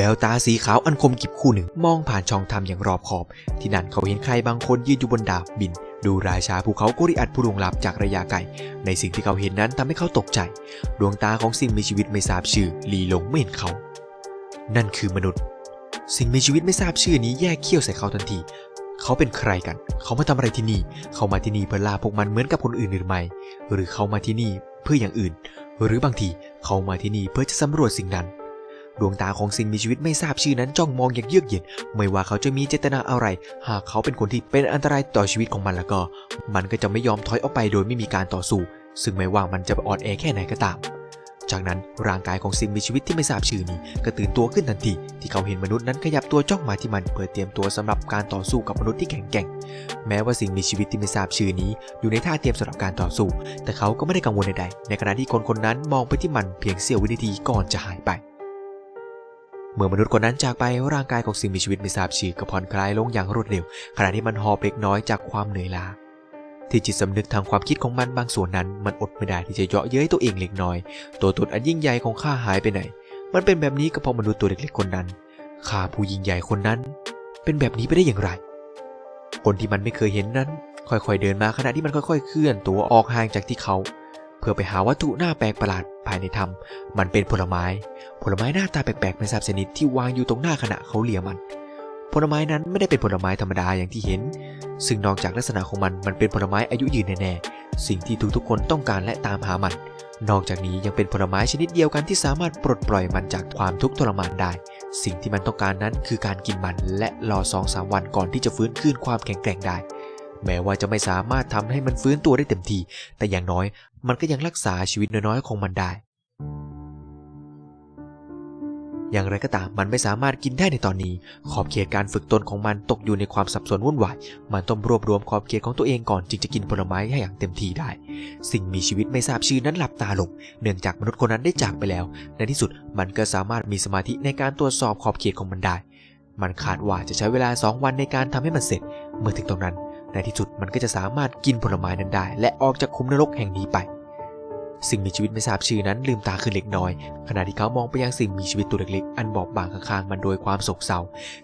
แววตาสีขาวอันคมกิบคู่หนึ่ง มองผ่านช่องทำอย่างรอบขอบ ที่นั่นเขาเห็นใครบางคนยืนอยู่บนดาบบิน ดูราชาภูเขาโกริอัดผู้ลวงลับจากระยะไกล ในสิ่งที่เขาเห็นนั้นทำให้เขาตกใจ ดวงตาของสิ่งมีชีวิตไม่ทราบชื่อลีลงไม่เห็นเขา นั่นคือมนุษย์ สิ่งมีชีวิตไม่ทราบชื่อนี้แยกเขี้ยวใส่เขาทันทีเขาเป็นใครกัน เขามาทำอะไรที่นี่ เขามาที่นี่เพื่อล่าพวกมันเหมือนกับคนอื่นหรือไม่ หรือเขามาที่นี่เพื่ออย่างอื่น หรือบางทีเขามาที่นี่เพื่อจะสำรวจสิ่งนั้น ดวงตาของสิ่งมีชีวิตไม่ทราบชื่อนั้นจ้องมองอย่างเยือกเย็น ไม่ว่าเขาจะมีเจตนาอะไร หากเขาเป็นคนที่เป็นอันตรายต่อชีวิตของมันแล้วก็ มันก็จะไม่ยอมถอยออกไปโดยไม่มีการต่อสู้ ซึ่งไม่ว่ามันจะอ่อนแอแค่ไหนก็ตาม จากนั้นร่างกายของสิ่งมีชีวิตที่ไม่ทราบชื่อนี้ก็ตื่นตัวขึ้นทันที ที่เขาเห็นมนุษย์นั้นขยับตัวจ้องมาที่มันเพื่อเตรียมตัวสำหรับการต่อสู้กับมนุษย์ที่แข็งแกร่ง แม้ว่าสิ่งมีชีวิตที่ไม่ทราบชื่อนี้ อยู่ในท่าเตรียมสำหรับการต่อสู้ แต่เขาก็ไม่ได้กังวลใดๆในขณะที่คนคนนั้นมองไปที่มันเพียงเสี้ยววินาทีก่อนจะหายไป เมื่อมนุษย์คนนั้นจากไปร่างกายของสิ่งมีชีวิตม่ทราบชื่อก็ผ่อนคลายลงอย่างรวดเร็ว ขณะที่มันหอบเล็กน้อยจากความเหนื่อยล้าที่จิตสำนึกทางความคิดของมันบางส่วนนั้น มันอดไม่ได้ที่จะเยาะเย้ยตัวเองเล็กน้อย ตัวตนอันยิ่งใหญ่ของข้าหายไปไหน มันเป็นแบบนี้ก็เพราะมนุษย์ตัวเล็กๆคนนั้นข้าผู้ยิ่งใหญ่คนนั้น เป็นแบบนี้ไปได้อย่างไร คนที่มันไม่เคยเห็นนั้น ค่อยๆเดินมาขณะที่มันค่อยๆ เคลื่อนตัวออกห่างจากที่เขา เพื่อไปหาวัตถุหน้าแปลกประหลาด ภายในถ้ำมันเป็นผลไม้ ผลไม้หน้าตาแปลกๆไม่ทราบชนิดที่วางอยู่ตรงหน้าขณะเขาเลียมัน ผลไม้นั้นไม่ได้เป็นผลไม้ธรรมดาอย่างที่เห็น ซึ่งนอกจากลักษณะของมันมันเป็นผลไม้อายุยืนแน่ๆสิ่งที่ทุกๆคนต้องการและตามหามัน นอกจากนี้ยังเป็นผลไม้ชนิดเดียวกันที่สามารถปลดปล่อยมันจากความทุกข์ทรมานได้ สิ่งที่มันต้องการนั้นคือการกินมันและรอสองสามวันก่อนที่จะฟื้นคืนความแข็งแกร่งได้ แม้ว่าจะไม่สามารถทำให้มันฟื้นตัวได้เต็มทีแต่อย่างน้อยมันก็ยังรักษาชีวิตน้อยๆของมันได้ อย่างไรก็ตามมันไม่สามารถกินได้ในตอนนี้ ขอบเขตการฝึกตนของมันตกอยู่ในความสับสนวุ่นวาย มันต้องรวบรวมขอบเขตของตัวเองก่อนจึงจะกินผลไม้ให้อย่างเต็มที่ได้ สิ่งมีชีวิตไม่ทราบชื่อนั้นหลับตาลง เนื่องจากมนุษย์คนนั้นได้จากไปแล้ว ในที่สุดมันก็สามารถมีสมาธิในการตรวจสอบขอบเขตของมันได้ มันคาดว่าจะใช้เวลา 2 วันในการทำให้มันเสร็จ เมื่อถึงตรงนั้น ในที่สุดมันก็จะสามารถกินผลไม้นั้นได้ และออกจากคุมนรกแห่งนี้ไป สิ่งมีชีวิตไม่ทราบชื่อนั้นลืมตาขึ้นเล็กน้อย ขณะที่เขามองไปยังสิ่งมีชีวิตตัวเล็กๆ อันบอบบางข้างๆมันโดยความโศกเศร้า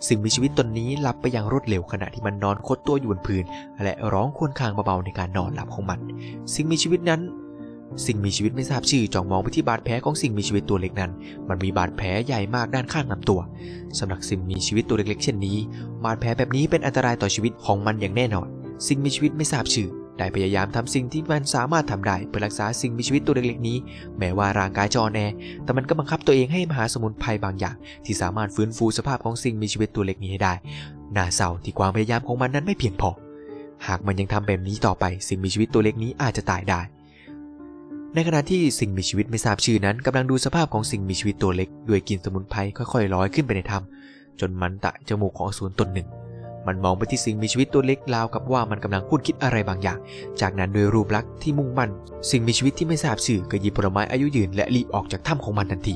สิ่งมีชีวิตตนนี้หลับไปอย่างรวดเร็วขณะที่มันนอนคดตัวอยู่บนพื้น และร้องครวญครางเบาๆในการนอนหลับของมัน สิ่งมีชีวิตนั้น สิ่งมีชีวิตไม่ทราบชื่อจ้องมองไปที่บาดแผลของสิ่งมีชีวิตตัวเล็กนั้น มันมีบาดแผลใหญ่มากด้านข้างลำตัวสำหรับสิ่งมีชีวิตตัวเล็กๆ เช่นนี้ บาดแผลแบบนี้เป็นอันตรายต่อชีวิตของมันอย่างแน่นอน สิ่งมีชีวิตไม่ทราบชื่อ ได้พยายามทำสิ่งที่มันสามารถทำได้เพื่อรักษาสิ่งมีชีวิตตัวเล็กๆนี้ แม้ว่าร่างกายจะอ่อนแอ แต่มันก็บังคับตัวเองให้มหาสมุนไพรบางอย่าง ที่สามารถฟื้นฟูสภาพของสิ่งมีชีวิตตัวเล็กนี้ให้ได้ น่าเศร้าที่ความพยายามของมันนั้นไม่เพียงพอ หากมันยังทำแบบนี้ต่อไป สิ่งมีชีวิตตัวเล็กนี้อาจจะตายได้ ในขณะที่สิ่งมีชีวิตไม่ทราบชื่อนั้นกำลังดูสภาพของสิ่งมีชีวิตตัวเล็ก ด้วยกินสมุนไพรค่อยๆลอยขึ้นไปในถ้ำจนมันตะจมูกของอสูรตนหนึ่ง มันมองไปที่สิ่งมีชีวิตตัวเล็กราวกับว่ามันกำลังพูดคิดอะไรบางอย่าง จากนั้นโดยรูปลักษณ์ที่มุ่งมั่น สิ่งมีชีวิตที่ไม่ทราบชื่อก็หยิบผลไม้อายุยืนและรีบออกจากถ้ำของมันทันที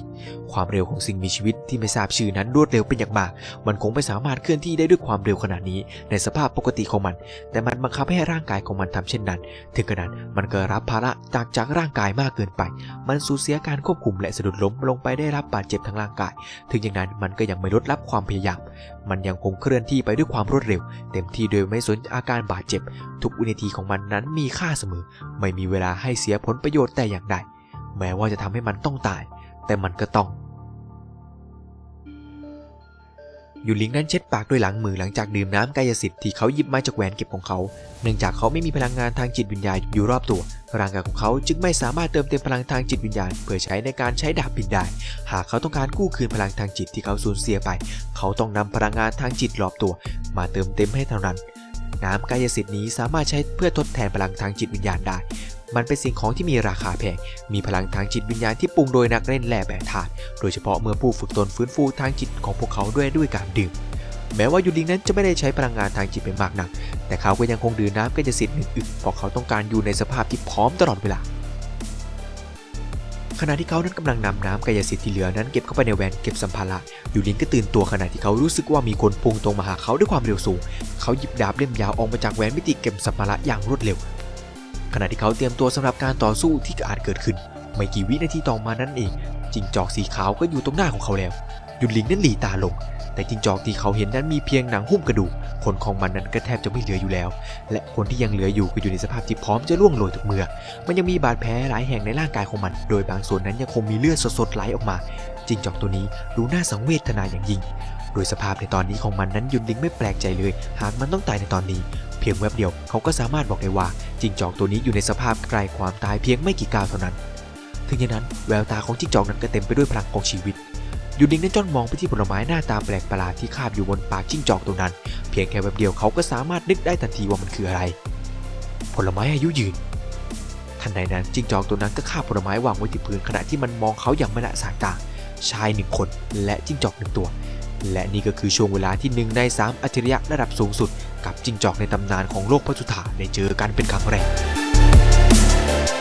ความเร็วของสิ่งมีชีวิตที่ไม่ทราบชื่อนั้นรวดเร็วเป็นอย่างมาก มันคงไม่สามารถเคลื่อนที่ได้ด้วยความเร็วขนาดนี้ ในสภาพปกติของมัน แต่มันบังคับให้ร่างกายของมันทำเช่นนั้น ถึงขนาดมันเกิดรับภาระจากจากร่างกายมากเกินไป มันสูญเสียการควบคุมและสะดุดล้มลงไปได้รับบาดเจ็บทางร่างกาย ถึงอย่างนั้นมันก็ยังไม่ลดรับความพยายาม มันยังคงเคลื่อนที่ไปด้วยความรวดเร็ว เต็มที่โดยไม่สนอาการบาดเจ็บ ทุกวินาทีของมันนั้นมีค่าเสมอ ไม่มีเวลาให้เสียผลประโยชน์แต่อย่างใด แม้ว่าจะทำให้มันต้องตาย แต่มันก็ต้อง ยู่ลิงนั้นเช็ดปากด้วยหลังมือหลังจากดื่มน้ำกายสิทธิ์ที่เขาหยิบมาจากแหวนเก็บของเขา เนื่องจากเขาไม่มีพลังงานทางจิตวิญญาณอยู่รอบตัว ร่างกายของเขาจึงไม่สามารถเติมเต็มพลังทางจิตวิญญาณ เพื่อใช้ในการใช้ดาบบินได้ หากเขาต้องการกู้คืนพลังทางจิตที่เขาสูญเสียไป เขาต้องนำพลังงานทางจิตรอบตัว มาเติมเต็มให้เท่านั้นน้ำกายสิทธิ์นี้สามารถใช้เพื่อทดแทนพลังทางจิตวิญญาณได้ มันเป็นสิ่งของที่มีราคาแพง มีพลังทางจิตวิญญาณที่ปรุงโดยนักเล่นแร่แปรธาตุ โดยเฉพาะเมื่อผู้ฝึกตนฟื้นฟูทางจิตของพวกเขาด้วยด้วยการดื่ม แม้ว่ายูดิงนั้นจะไม่ได้ใช้พลังงานทางจิตเป็นมากนัก แต่เขาก็ยังคงดื่มน้ำกายสิทธิ์หนึ่งอึกเพราะเขาต้องการอยู่ในสภาพที่พร้อมตลอดเวลาขณะที่เขานั้นกำลังนำน้ำกายสิทธิ์ที่เหลือนั้นเก็บเข้าไปในแหวนเก็บสัมภาระยูดิงก็ตื่นตัวขณะที่เขารู้สึกว่ามีคนพุ่งตรงมาหาเขาด้วยความเร็วสูง เขาหยิบดาบเล่มยาวออกมาจากแหวนมิติเก็บสัมภาระอย่างรวดเร็ว ขณะที่เขาเตรียมตัวสำหรับการต่อสู้ที่อาจเกิดขึ้น ไม่กี่วินาทีต่อมานั่นเองจิงจอกสีขาวก็อยู่ตรงหน้าของเขาแล้วยุนหลิงนั้นหลีตาลง แต่จิงจอกที่เขาเห็นนั้นมีเพียงหนังหุ้มกระดูกขนของมันนั้นก็แทบจะไม่เหลืออยู่แล้ว และคนที่ยังเหลืออยู่ก็อยู่ในสภาพที่พร้อมจะล่วงโรยทุกเมื่อ มันยังมีบาดแผลหลายแห่งในร่างกายของมัน โดยบางส่วนนั้นยังคงมีเลือดสดๆไหลออกมาจิงจอกตัวนี้ดูน่าสังเวชนาอย่างยิ่ง โดยสภาพในตอนนี้ของมันนั้นยุนลิงไม่แปลกใจเลย หากมันต้องตายในตอนนี้ เพียงแวบเดียวเขาก็สามารถบอกได้ว่าจิงจอกตัวนี้อยู่ในสภาพใกล้ความตายเพียงไม่กี่ก้าวเท่านั้น ถึงอย่างนั้นแววตาของจิงจอกนั้นก็เต็มไปด้วยพลังของชีวิตยุนลิงนั้นจ้องมองไปที่ผลไม้หน้าตาแปลกประหลาดที่คาบอยู่บนปากจิ้งจอกตัวนั้น เพียงแค่แวบเดียวเขาก็สามารถนึกได้ทันทีว่ามันคืออะไร ผลไม้อายุยืนทันใดนั้นจิ้งจอกตัวนั้นก็คาบผลไม้วางไว้ที่พื้นขณะที่มันมองเขาอย่างไม่ละสายตาชายหนึ่งคนและจิ้งจอกหนึ่งตัว และนี่ก็คือช่วงเวลาที่หนึ่งในสามอัจฉริยะระดับสูงสุด กับจิ้งจอกในตำนานของโลกพัสุธาได้เจอกันเป็นครั้งแรก